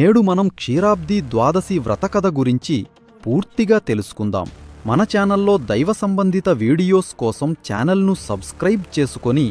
నేడు మనం క్షీరాబ్ది ద్వాదశి వ్రతకథ గురించి పూర్తిగా తెలుసుకుందాం. మన ఛానల్లో దైవ సంబంధిత వీడియోస్ కోసం ఛానల్ను సబ్స్క్రైబ్ చేసుకొని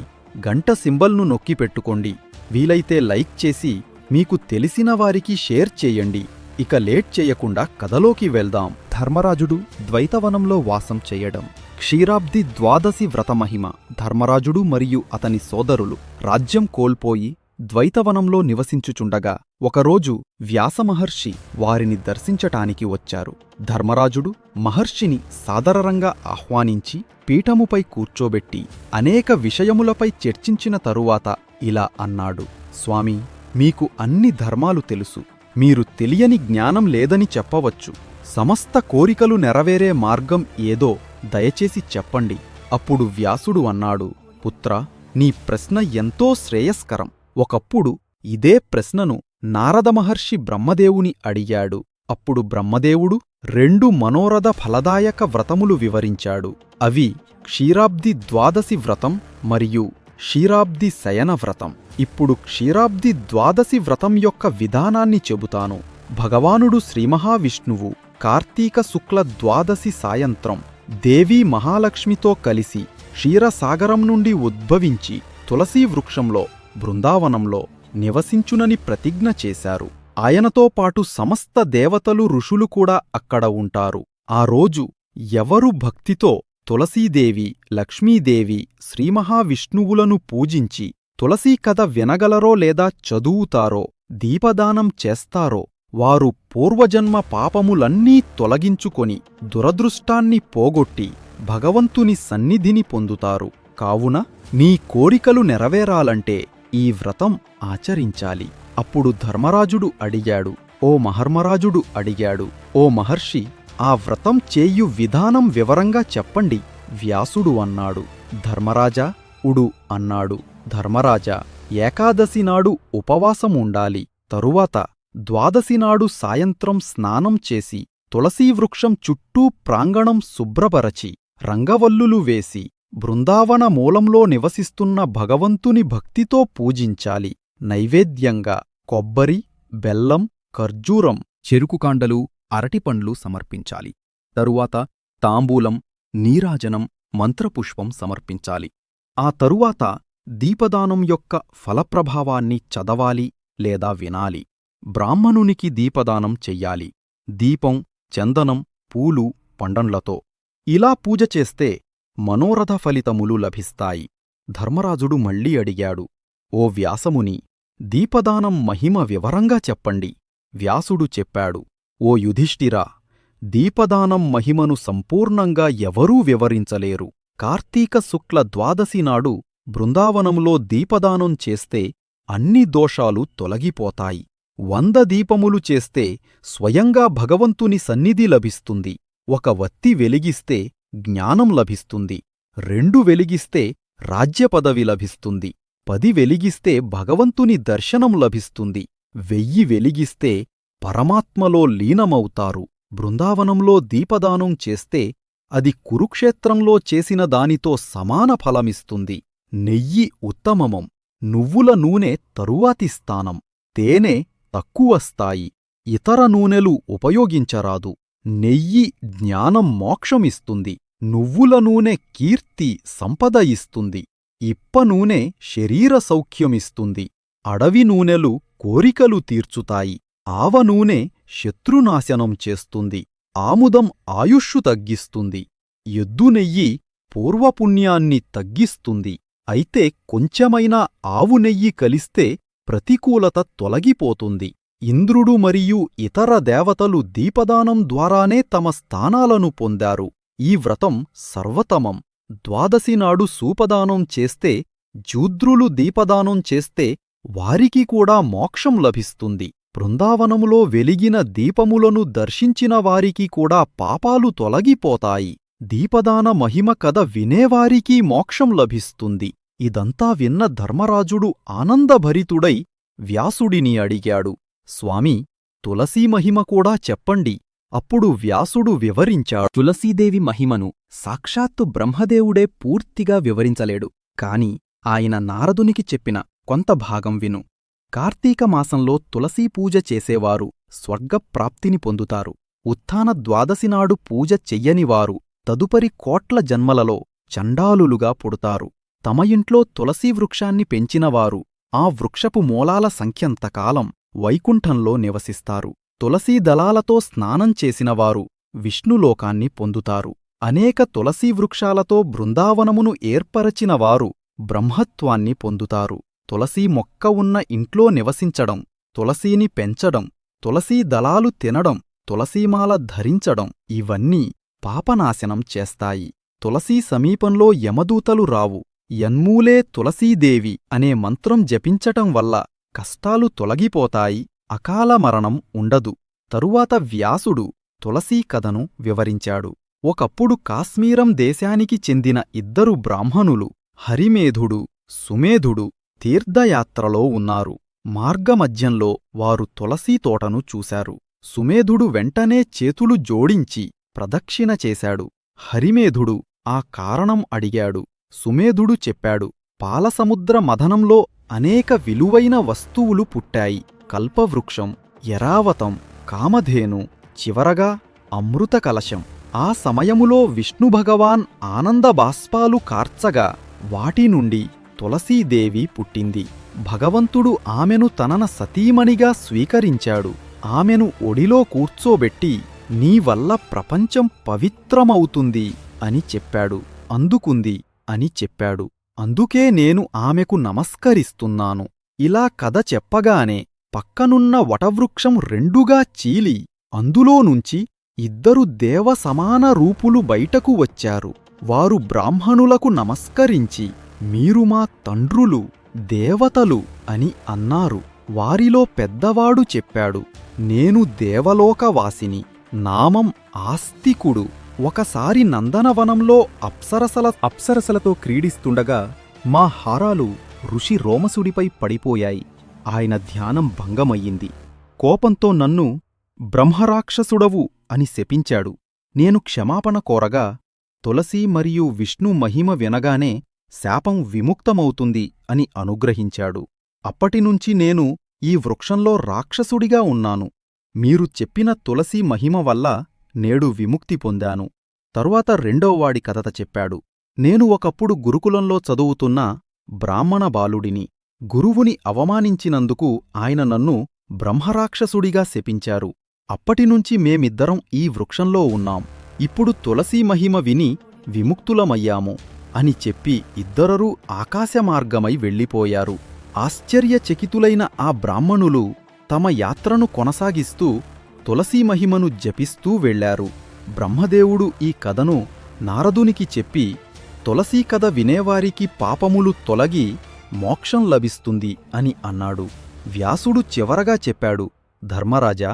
గంట సింబల్ను నొక్కి పెట్టుకోండి. వీలైతే లైక్ చేసి మీకు తెలిసిన వారికి షేర్ చేయండి. ఇక లేట్ చేయకుండా కథలోకి వెళ్దాం. ధర్మరాజుడు ద్వైతవనంలో వాసం చేయడం. క్షీరాబ్ది ద్వాదశి వ్రతమహిమ ధర్మరాజుడు మరియు అతని సోదరులు రాజ్యం కోల్పోయి ద్వైతవనంలో నివసించుచుండగా ఒకరోజు వ్యాసమహర్షి వారిని దర్శించటానికి వచ్చారు. ధర్మరాజుడు మహర్షిని సాదరరంగా ఆహ్వానించి పీఠముపై కూర్చోబెట్టి అనేక విషయములపై చర్చించిన తరువాత ఇలా అన్నాడు. స్వామి మీకు అన్ని ధర్మాలు తెలుసు. మీరు తెలియని జ్ఞానం లేదని చెప్పవచ్చు. సమస్త కోరికలు నెరవేరే మార్గం ఏదో దయచేసి చెప్పండి. అప్పుడు వ్యాసుడు అన్నాడు. పుత్ర నీ ప్రశ్న ఎంతో శ్రేయస్కరం. ఒకప్పుడు ఇదే ప్రశ్నను నారదమహర్షి బ్రహ్మదేవుని అడిగాడు. అప్పుడు బ్రహ్మదేవుడు రెండు మనోరథ ఫలదాయక వ్రతములు వివరించాడు. అవి క్షీరాబ్ది ద్వాదశి వ్రతం మరియు క్షీరాబ్ది శయన వ్రతం. ఇప్పుడు క్షీరాబ్ది ద్వాదశి వ్రతం యొక్క విధానాన్ని చెబుతాను. భగవానుడు శ్రీమహావిష్ణువు కార్తీక శుక్ల ద్వాదశి సాయంత్రం దేవీ మహాలక్ష్మితో కలిసి క్షీరసాగరం నుండి ఉద్భవించి తులసీ వృక్షంలో బృందావనంలో నివసించునని ప్రతిజ్ఞ చేశారు. ఆయనతో పాటు సమస్త దేవతలు ఋషులు కూడా అక్కడ ఉంటారు. ఆ రోజు ఎవరు భక్తితో తులసీదేవి లక్ష్మీదేవి శ్రీమహావిష్ణువులను పూజించి తులసీ కథ వినగలరో లేదా చదువుతారో దీపదానం చేస్తారో వారు పూర్వజన్మ పాపములన్నీ తొలగించుకొని దురదృష్టాన్ని పోగొట్టి భగవంతుని సన్నిధిని పొందుతారు. కావున నీ కోరికలు నెరవేరాలంటే ఈ వ్రతం ఆచరించాలి. అప్పుడు ధర్మరాజుడు అడిగాడు. ఓ మహర్మరాజుడు అడిగాడు. ఓ మహర్షి ఆ వ్రతం చేయు విధానం వివరంగా చెప్పండి. వ్యాసుడు అన్నాడు. ధర్మరాజా ఉడు అన్నాడు. ధర్మరాజా ఏకాదశి నాడు ఉపవాసం ఉండాలి. తరువాత ద్వాదశి నాడు సాయంత్రం స్నానం చేసి తులసీవృక్షం చుట్టూ ప్రాంగణం శుభ్రపరచి రంగవల్లులు వేసి బృందావన మూలంలో నివసిస్తున్న భగవంతుని భక్తితో పూజించాలి. నైవేద్యంగా కొబ్బరి బెల్లం ఖర్జూరం చెరుకుకాండలు అరటిపండ్లు సమర్పించాలి. తరువాత తాంబూలం నీరాజనం మంత్రపుష్పం సమర్పించాలి. ఆ తరువాత దీపదానం యొక్క ఫలప్రభావాన్ని చదవాలి లేదా వినాలి. బ్రాహ్మణునికి దీపదానం చెయ్యాలి. దీపం చందనం పూలు పండంలతో ఇలా పూజ చేస్తే మనోరథ ఫలితములు లభిస్తాయి. ధర్మరాజుడు మళ్ళీ అడిగాడు ఓ వ్యాసముని దీపదానం మహిమ వివరంగా చెప్పండి. వ్యాసుడు చెప్పాడు ఓ యుధిష్ఠిరా దీపదానం మహిమను సంపూర్ణంగా ఎవరూ వివరించలేరు. కార్తీక శుక్ల ద్వాదశి నాడు బృందావనంలో దీపదానం చేస్తే అన్ని దోషాలు తొలగిపోతాయి. వంద దీపములు చేస్తే స్వయంగా భగవంతుని సన్నిధి లభిస్తుంది. ఒక వత్తి వెలిగిస్తే జ్ఞానం లభిస్తుంది. రెండు వెలిగిస్తే రాజ్యపదవి లభిస్తుంది. పది వెలిగిస్తే భగవంతుని దర్శనం లభిస్తుంది. వెయ్యి వెలిగిస్తే పరమాత్మలో లీనమవుతారు. బృందావనంలో దీపదానం చేస్తే అది కురుక్షేత్రంలో చేసిన దానితో సమాన ఫలమిస్తుంది. నెయ్యి ఉత్తమమం. నువ్వుల నూనె తరువాతి స్థానం. తేనె తక్కువ స్థాయి. ఇతర నూనెలు ఉపయోగించరాదు. నెయ్యి జ్ఞానం మోక్షమిస్తుంది. నువ్వుల నూనె కీర్తి సంపద ఇస్తుంది. ఇప్ప నూనె శరీర సౌఖ్యమిస్తుంది. అడవి నూనెలు కోరికలు తీర్చుతాయి. ఆవ నూనె శత్రునాశనం చేస్తుంది. ఆముదం ఆయుష్షు తగ్గిస్తుంది. ఎద్దు నెయ్యి పూర్వపుణ్యాన్ని తగ్గిస్తుంది. అయితే కొంచెమైనా ఆవు నెయ్యి కలిస్తే ప్రతికూలత తొలగిపోతుంది. ఇంద్రుడు మరియు ఇతర దేవతలు దీపదానం ద్వారానే తమ స్థానాలను పొందారు. ఈ వ్రతం సర్వతమం. ద్వాదశినాడు సూపదానం చేస్తే జూద్రులు దీపదానం చేస్తే వారికి కూడా మోక్షం లభిస్తుంది. బృందావనములో వెలిగిన దీపములను దర్శించిన వారికి కూడా పాపాలు తొలగిపోతాయి. దీపదాన మహిమ కథ వినేవారికీ మోక్షం లభిస్తుంది. ఇదంతా విన్న ధర్మరాజుడు ఆనందభరితుడై వ్యాసుడిని అడిగాడు. స్వామి తులసీ మహిమ కూడా చెప్పండి. అప్పుడు వ్యాసుడు వివరించాడు. తులసీదేవి మహిమను సాక్షాత్తు బ్రహ్మదేవుడే పూర్తిగా వివరించలేడు. కాని ఆయన నారదునికి చెప్పిన కొంత భాగం విను. కార్తీక మాసంలో తులసీ పూజ చేసేవారు స్వర్గప్రాప్తిని పొందుతారు. ఉత్థాన ద్వాదశినాడు పూజ చెయ్యనివారు తదుపరి కోట్ల జన్మలలో చండాలులుగా పుడతారు. తమ ఇంట్లో తులసీ వృక్షాన్ని పెంచినవారు ఆ వృక్షపు మూలాల సంఖ్యంతకాలం వైకుంఠంలో నివసిస్తారు. తులసీ దళాలతో స్నానం చేసినవారు విష్ణులోకాన్ని పొందుతారు. అనేక తులసీ వృక్షాలతో బృందావనమును ఏర్పరచినవారు బ్రహ్మత్వాన్ని పొందుతారు. తులసీ మొక్క ఉన్న ఇంట్లో నివసించడం తులసీని పెంచడం తులసీ దళాలు తినడం తులసీమాల ధరించడం ఇవన్నీ పాపనాశనం చేస్తాయి. తులసీ సమీపంలో యమదూతలు రావు. యన్మూలే తులసీదేవి అనే మంత్రం జపించటం వల్ల కష్టాలు తొలగిపోతాయి అకాల మరణం ఉండదు. తరువాత వ్యాసుడు తులసీ కథను వివరించాడు. ఒకప్పుడు కాశ్మీరం దేశానికి చెందిన ఇద్దరు బ్రాహ్మణులు హరిమేధుడు సుమేధుడు తీర్థయాత్రలో ఉన్నారు. మార్గమధ్యంలో వారు తులసీ తోటను చూశారు. సుమేధుడు వెంటనే చేతులు జోడించి ప్రదక్షిణ చేశాడు. హరిమేధుడు ఆ కారణం అడిగాడు. సుమేధుడు చెప్పాడు పాలసముద్ర మథనంలో అనేక విలువైన వస్తువులు పుట్టాయి. కల్పవృక్షం ఎరావతం కామధేను చివరగా అమృత కలశం ఆ సమయములో విష్ణుభగవాన్ ఆనందబాష్పాలు కార్చగా వాటి నుండి తులసీదేవి పుట్టింది. భగవంతుడు ఆమెను తనన సతీమణిగా స్వీకరించాడు. ఆమెను ఒడిలో కూర్చోబెట్టి నీ వల్ల ప్రపంచం పవిత్రమవుతుంది అని చెప్పాడు. అందుకుంది అని చెప్పాడు. అందుకే నేను ఆమెకు నమస్కరిస్తున్నాను. ఇలా కథ చెప్పగానే పక్కనున్న వటవృక్షం రెండుగా చీలి అందులోనుంచి ఇద్దరు దేవసమాన రూపులు బయటకు వచ్చారు. వారు బ్రాహ్మణులకు నమస్కరించి మీరు మా తండ్రులు దేవతలు అని అన్నారు. వారిలో పెద్దవాడు చెప్పాడు నేను దేవలోకవాసిని నామం ఆస్తికుడు ఒకసారి నందనవనంలో అప్సరసల అప్సరసలతో క్రీడిస్తుండగా మా హారాలు ఋషి రోమసుడిపై పడిపోయాయి. ఆయన ధ్యానం భంగమయ్యింది. కోపంతో నన్ను బ్రహ్మరాక్షసుడవు అని శపించాడు. నేను క్షమాపణ కోరగా తులసి మరియు విష్ణు మహిమ వినగానే శాపం విముక్తమవుతుంది అని అనుగ్రహించాడు. అప్పటినుంచి నేను ఈ వృక్షంలో రాక్షసుడిగా ఉన్నాను. మీరు చెప్పిన తులసి మహిమ వల్ల నేడు విముక్తి పొందాను. తరువాత రెండోవాడి కథత చెప్పాడు. నేను ఒకప్పుడు గురుకులంలో చదువుతున్న బ్రాహ్మణ బాలుడిని. గురువుని అవమానించినందుకు ఆయన నన్ను బ్రహ్మరాక్షసుడిగా శపించారు. అప్పటినుంచి మేమిద్దరం ఈ వృక్షంలో ఉన్నాం. ఇప్పుడు తులసీ మహిమ విని విముక్తులమయ్యాము అని చెప్పి ఇద్దరూ ఆకాశమార్గమై వెళ్ళిపోయారు. ఆశ్చర్యచకితులైన ఆ బ్రాహ్మణులు తమ యాత్రను కొనసాగిస్తూ తులసీ మహిమను జపిస్తూ వెళ్ళారు బ్రహ్మదేవుడు ఈ కథను నారదునికి చెప్పి తులసీ కథ వినేవారికి పాపములు తొలగి మోక్షం లభిస్తుంది అని అన్నాడు. వ్యాసుడు చివరగా చెప్పాడు ధర్మరాజా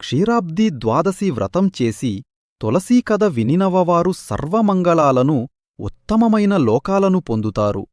క్షీరాబ్ది ద్వాదశి వ్రతం చేసి తులసీ కథ వినినవవారు సర్వమంగళాలను ఉత్తమమైన లోకాలను పొందుతారు.